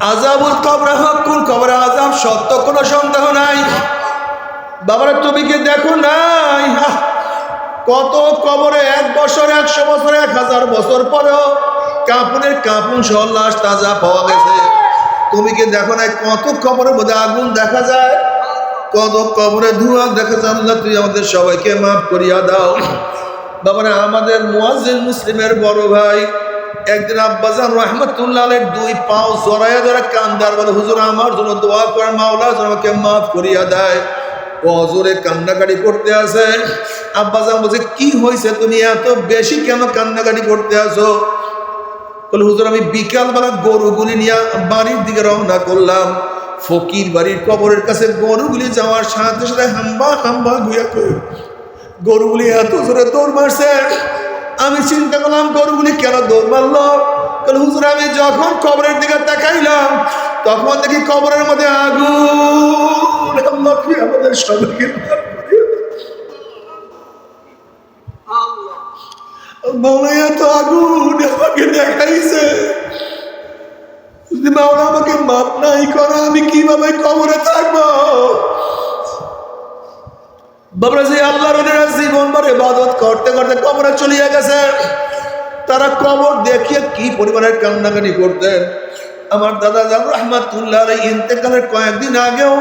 আজাবুল কবর হকুল কবর, আজাব সত্য, কোনো সন্দেহ নাই। বাবারা, তুমি কি দেখো নাই? কত কবরে এক বছর, একশো বছর, এক হাজার বছর পরেও কাপুনের কাপুন সহ লাশ তাজা পাওয়া গেছে। তুমি কি দেখো নাই কত কবরের মধ্যে আগুন দেখা যায়? কত কবরে ধোঁয়া দেখা যায়? আল্লাহ তুই আমাদের সবাইকে মাফ করিয়া দাও। বাবারা, আমাদের মুয়াজ্জিন মুসলিমের বড় ভাই একদিন আব্বাজান রহমতুল্লাহ দুই পাও জড়াইয়া ধরে কান্দার বলে, হুজুর, আমার জন্য দোয়া করেন মাওলা আমাকে মাফ করিয়া দেয়। ও হজুরে কান্নাকাটি করতে আসে। আব্বাজান বলছে, কি হয়েছে তুমি এত বেশি কেন কান্নাকাটি করতে আসো? বলে, হুজুর, আমি বিকালবেলা গরুগুলি নিয়ে বাড়ির দিকে রওনা করলাম। ফকির বাড়ির কবরের কাছে গরুগুলি যাওয়ার সাথে সাথে হাম্বা হাম্বা করে গরুগুলি এত জোরে দৌড় মারছে। আমি চিন্তা করলাম, গরুগুলি কেন দৌড় মারলো? কারণ হুজুর, আমি যখন কবরের দিকে তাকাইলাম, তখন দেখি কবরের মধ্যে আগুন আমাদের সবাইকে আমাকে মাপ নাই করো, আমি কীভাবে কবরে কয়েকদিন আগেও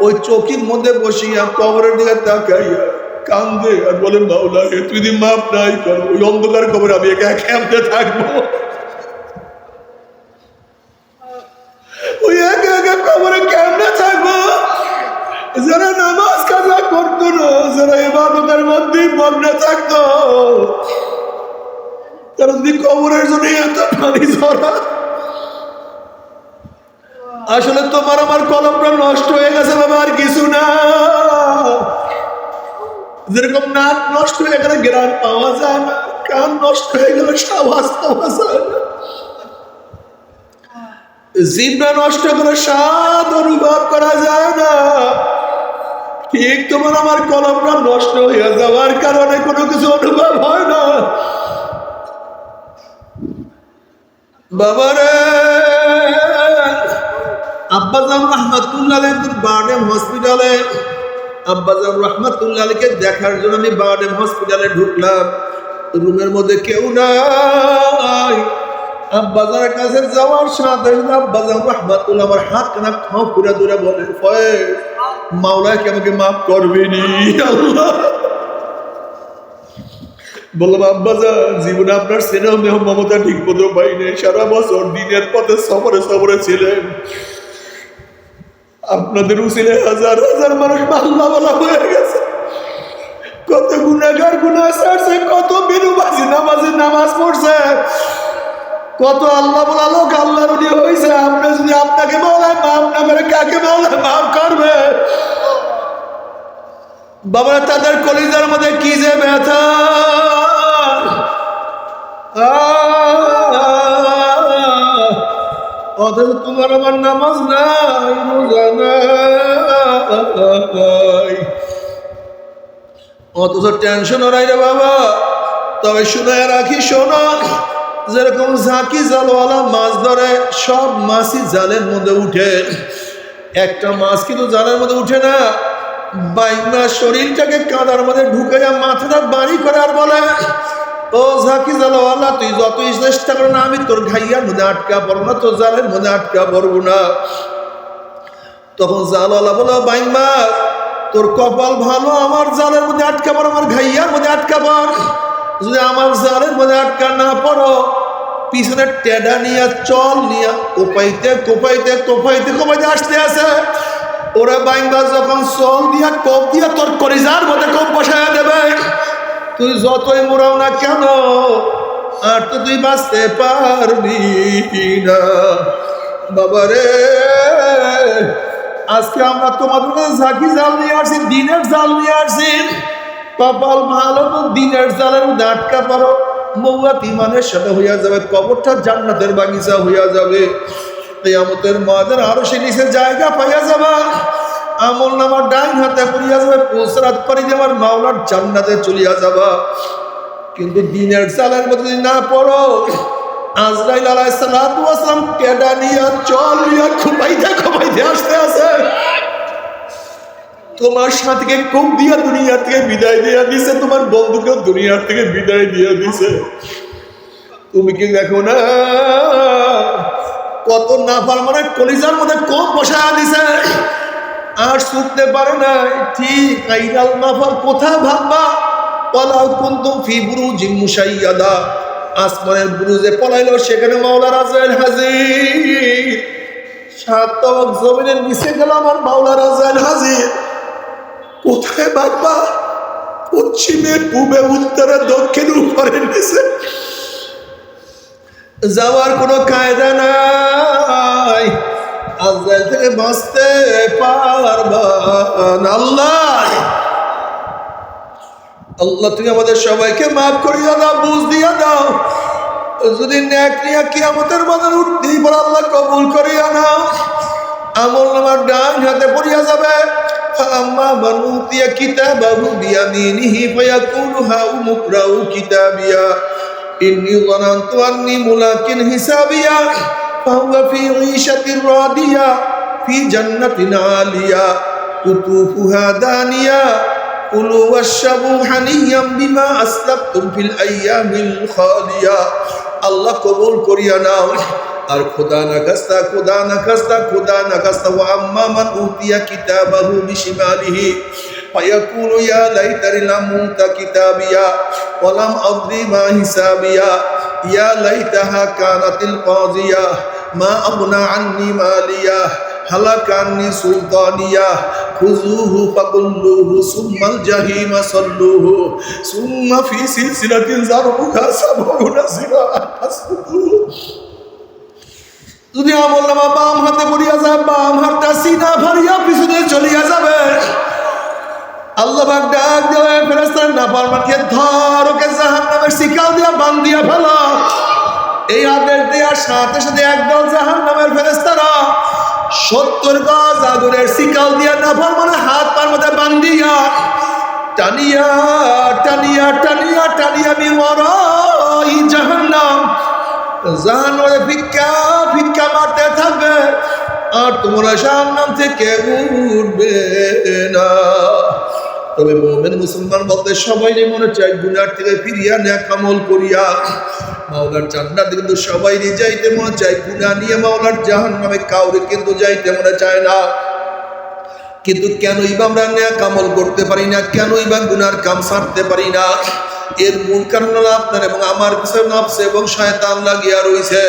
ওই চৌকির মধ্যে বসিয়া কবরের দিকে তাকাইয়া কান্দে আর বলে, মাওলা তুই যদি মাপ নাই ওই অন্ধকার কবরে আমি একা কেমনে থাকব। ওই একা একা কবরে কেমনে থাকব? যারা নামাজ ইবাদতের মধ্যে মগ্ন থাকতো। তারা যদি কবরের জন্য এত পানি ঝরা, আসলে তোমার আমার কলমটা নষ্ট হয়ে গেছে বাবা, আর কিছু না। যেরকম নাক নষ্ট হয়ে গেলে গ্রাম পাওয়া যায় না, কান নষ্ট হয়ে গেলে সাবাস পাওয়া যায় না। জিভটা নষ্ট করে স্বাদ অনুভব করা যায় না। ঠিক তোমার আমার কলমটা নষ্ট হয়ে যাওয়ার কারণে কোনো কিছু অনুভব হয় না। বাবারে! আব্বাজান রহমাতুল্লাহ বার্ডেম হসপিটালে আব্বাজান রহমাতুল্লাহ দেখার জন্য আমি বার্ডেম হসপিটালে ঢুকলাম। রুমের মধ্যে কেউ নাই। আব্বাজানের কাছে যাওয়ার সাথে আমার হাত কানা খাও দূরে বলে ফয়েজ মাওলাকে আমাকে মাফ করবিনি বললাম জীবনে আপনার মেহ মমতা ঠিক মতো সারা বছর দিনের পথে সফরে সফরে ছিলেন। আপনাদের উচিলে হাজার হাজার মানুষ বাংলা বলা হয়ে গেছে। কত গুণাগার গুণা ছাড়ছে কত বিনুবাজি নামাজে নামাজ পড়ছে। কত আল্লাহ বলা লোক আল্লাহর হয়েছে, আপনি যদি আপনাকে বলে মাফ না করে কাকে বলে মাফ করবে। বাবা তাদের কলিজার মধ্যে কি যে ব্যথা! অথচ তোমার আমার নামাজ নাই, রোজা নাই। অথচ টেনশন নাই রে বাবা। তবে শুনে রাখি, শোনো। যেরকম ঝাঁকি জালওয়ালা মাছ ধরে, সব মাছই জালের মধ্যে উঠে। একটা মাছ কিন্তু জালের মধ্যে উঠে না, বাইনা শরীরটাকে কাদার মধ্যে ঢুকে যা মাথাটা বাড়ি করে আর বলে, ও ঝাঁকি জালওয়ালা, তুই যতই চেষ্টা করো না, আমি তোর ঘাইয়ার মধ্যে আটকা পড়ব না, তোর জালের মধ্যে আটকা পড়ব না। তখন জালওয়ালা বলো বাইমা তোর কপাল ভালো, আমার জালের মধ্যে আটকা পড়, আমার ঘাইয়ার মধ্যে আটকা পড়। যদি আমার জালের মধ্যে আটকা না পড়ো পিছনে টেডা নিয়ে, চল নিয়ে, কোপাইতে কোপাইতে কোপাইতে কোপাইতে আসতে আসে। ওরা বাইন্দা যখন চল দিয়া, কোপ দিয়া তোর করিজার মধ্যে কোপ বসায় দেবে। তুই যতই মোড়াও না কেন, আর তো তুই বাঁচতে পারবি না। বাবা রে, আজকে আমরা তোমাদের কাছে ঝাঁকি জাল নিয়ে আসছি দিনের জাল নিয়ে আসছি কপাল ভালো তো দিনের জালের মধ্যে পারো মৌয়াত ইমানের সাথে হইয়া যাবে, কবরটা জান্নাতের বাগিচা হইয়া যাবে। কেয়ামতের মাদের আরও সে নিচে জায়গা পাইয়া যাবা। আমল নামার ডাইন হাতে পড়িয়া যাবে পোসরাত পারি আমার মাওলার জান্নাতে চলিয়া যাবা। কিন্তু দিনের জালের মধ্যে যদি না পড়ো, আজরাইল আলাইসালাম কেডা নিয়া চল নিয়ে খুবাইতে খুবাইতে আসতে আছে তোমার সাথীকে কম দিয়া দুনিয়ার থেকে বিদায় দিয়া দিছে, তোমার বন্ধুকে দুনিয়ার থেকে বিদায় দিয়া দিছে। তুমি কি দেখো না? কত না পার মানে কলিজার মধ্যে কম বসা দিছে। আর শুনতে পারে নাই, ঠিক আইরাল নাফার কোথা ভাববা। পলাও কুন্তুম ফি বুরুজিন মুশাইয়াদা। আসমানের বুরুজে পলাইলো, সেখানে মাওলা রাজাইল হাজির। সাত জমিনের নিচে গেল আমার মাওলা রাজাইল হাজির। কোথায় ভাববা পশ্চিমে, পূবে, উত্তরে, দক্ষিণ, উপরে, নিচে। যাওয়ার কোনো কায়দা নাই। আজরাইল থেকে বাঁচতে পারবা আল্লাহ! আল্লাহ, তুমি আমাদের সবাইকে মাফ করিয়া দাও, বুঝ দিয়া দাও। যদি ন্যাক নিয়া কিয়ামতের বাজার উঠতেই পর, আল্লাহ কবুল করিয়া নাও। আমল আমার ডান হাতে পড়িয়া যাবে। فأما من أوتي كتابه بيمينه فيقول هاؤم اقرءوا كتابيا إني ظننت أني ملاك حسابيا فهو في عيشة راضية في جنة عالية قطوفها دانية كلوا واشربوا حنيا بما أسلفتم في الأيام الخالية الله قبول كريا ناوي আর খোদা না খাস্তা খোদা না খাস্তা খোদা না খাস্তা ওয়া আম্মা মান উতিয়া কিতাবাহু বিশিমালিহি, ফায়াকুলু ইয়া লাইতানি লাম উতা কিতাবিয়া, ওয়া লাম আদরি মা হিসাবিয়া, ইয়া লাইতাহা কানাতিল কাজিয়া, মা আগনা আন্নি মালিয়া, হালাকান্নি সুলতানিয়া খুজুহু ফাকুল্লুহু সুম্মাল জাহিমা সাল্লুহু, সুম্মা ফি সিলসিলাতিন যারবুহা সাবউনা সিরাতাসুহু যদি নামা বাম হাতে পড়িয়া যায়, বাম হাতটা সিনা ভারিয়া পিছনে চলিয়া যাবে। আল্লাহ পাক ডাক দেবে ফেরেস্তার না পারমানকে ধর, ওকে জাহান নামের শিকাল দিয়া বান দিয়া ফেলা। এই আদেশ দেওয়ার সাথে সাথে একদল জাহান নামের ফেরেস্তারা সত্তর গজ আগুনের শিকাল দিয়া না মানে হাত পার মধ্যে বান্ধিয়া টানিয়া টানিয়া টানিয়া টানিয়া আমি মরাই জাহান্নাম। জাহান্নামে ভিক্ষা ভিক্ষা মারতে থাকবে, আর তোমরা জাহান্নাম থেকে উঠবে না। তবে মোমেন মুসলমান বলতে সবাই মনে চায়, গুনার থেকে ফিরিয়া ন্যাক আমল করিয়া। মাওলার জান্নাতে কিন্তু সবাই যাইতে মনে চায় গুনা নিয়ে মাওলার জাহান নামে কাউরে কিন্তু যাইতে মনে চায় না। কিন্তু কেনই বা আমরা ন্যাক আমল করতে পারি না, কেনই বা গুনার কাম সারতে পারি না? এর মূল কারণ হলো আপনার এবং আমার পিছনে নফসে এবং শয়তান লাগিয়া রয়েছে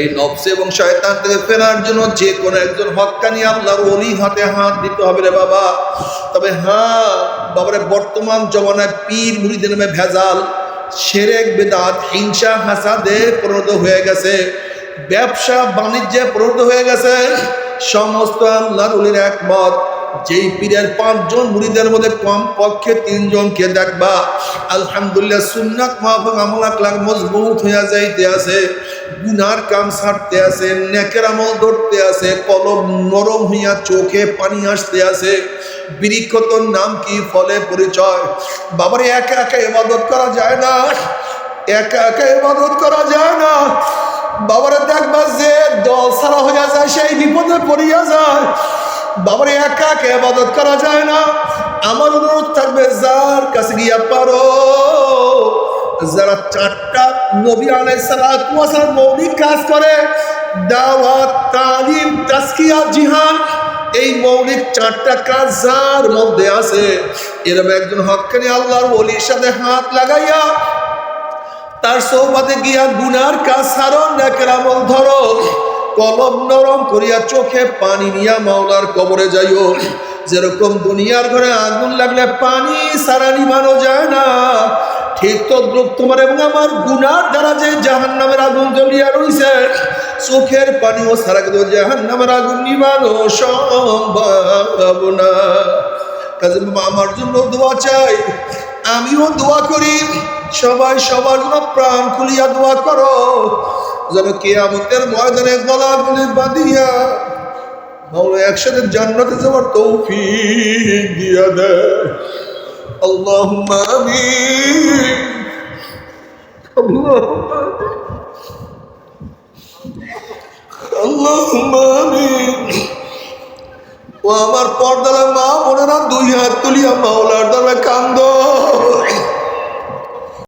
এই নফসে এবং শয়তান থেকে ফেরার জন্য যে কোনো একজন হক্কানি আল্লাহর অলি হাতে হাত দিতে হবে রে বাবা। তবে হ্যাঁ বাবারে, বর্তমান জমানায় পীর মুড়িদের নামে ভেজাল, সেরেক, বেদাত, হিংসা, হাসাদে পরিণত হয়ে গেছে। ব্যবসা, বাণিজ্যে পরিণত হয়ে গেছে। সমস্ত আল্লাহর অলির একমত। যেই পীরের পাঁচজন মুড়িদের মধ্যে কম পক্ষে তিনজনকে দেখবা। আলহামদুলিল্লাহ, সুন্নাত মাহফুক আমল আকলাক মজবুত হইয়া যাইতে আছে, গুনার কাম ছাড়তে আছে, নেকের আমল ধরতে আছে, কলম নরম হইয়া চোখে পানি আসতে আছে। বৃক্ষতর নাম কি? ফলে পরিচয়। বাবারে, একা একা ইবাদত করা যায় না। একা একা ইবাদত করা যায় না। বাবারে, দেখবা যে দল ছাড়া হইয়া যায়, সেই বিপদে পড়িয়া যায়। বাবারে একা একা ইবাদত করা যায় না। আমার অনুরোধ থাকবে, যার কাছে গিয়া পারো, যারা চারটা নবী আলাই আলাইসালাম মৌলিক কাজ করে, দাওয়াত, তালিম তাস্কিয়া জিহান এই মৌলিক চারটা কাজ যার মধ্যে আছে এরকম একজন হকানি আল্লাহর ওলির সাথে হাত লাগাইয়া, তার সৌবাতে গিয়া গুনার কাজ সারো নেকের আমল ধরো। কলম নরম করিয়া চোখে পানি নিয়া মাওলার কবরে যাইও। যেরকম দুনিয়ার ঘরে আগুন লাগলে পানি সারা নিবানো যায় না। ঠিক তো তদ্রুপ তোমার এবং আমার গুনার দ্বারা যে জাহান নামের আগুন জ্বলিয়া রইছে, চোখের পানি ও সারা কিন্তু জাহান নামের আগুন নিবানো সম্ভব না। কাজে আমার জন্য দোয়া চাই। আমিও দোয়া করি। সবাই সবার জন্য প্রাণ খুলিয়া দোয়া করো। যেন কে আমাদের ময়দানে গলা গুলি বাঁধিয়া মাওলা একসাথে জান্নাতে যাওয়ার তৌফিক দিয়া দেয়। আমিন। আল্লাহুম্মা আমিন। আল্লাহ ও আমার পর্দালা মা বোনেরা দুই হাত তুলিয়া মাওলার দ্বারা কান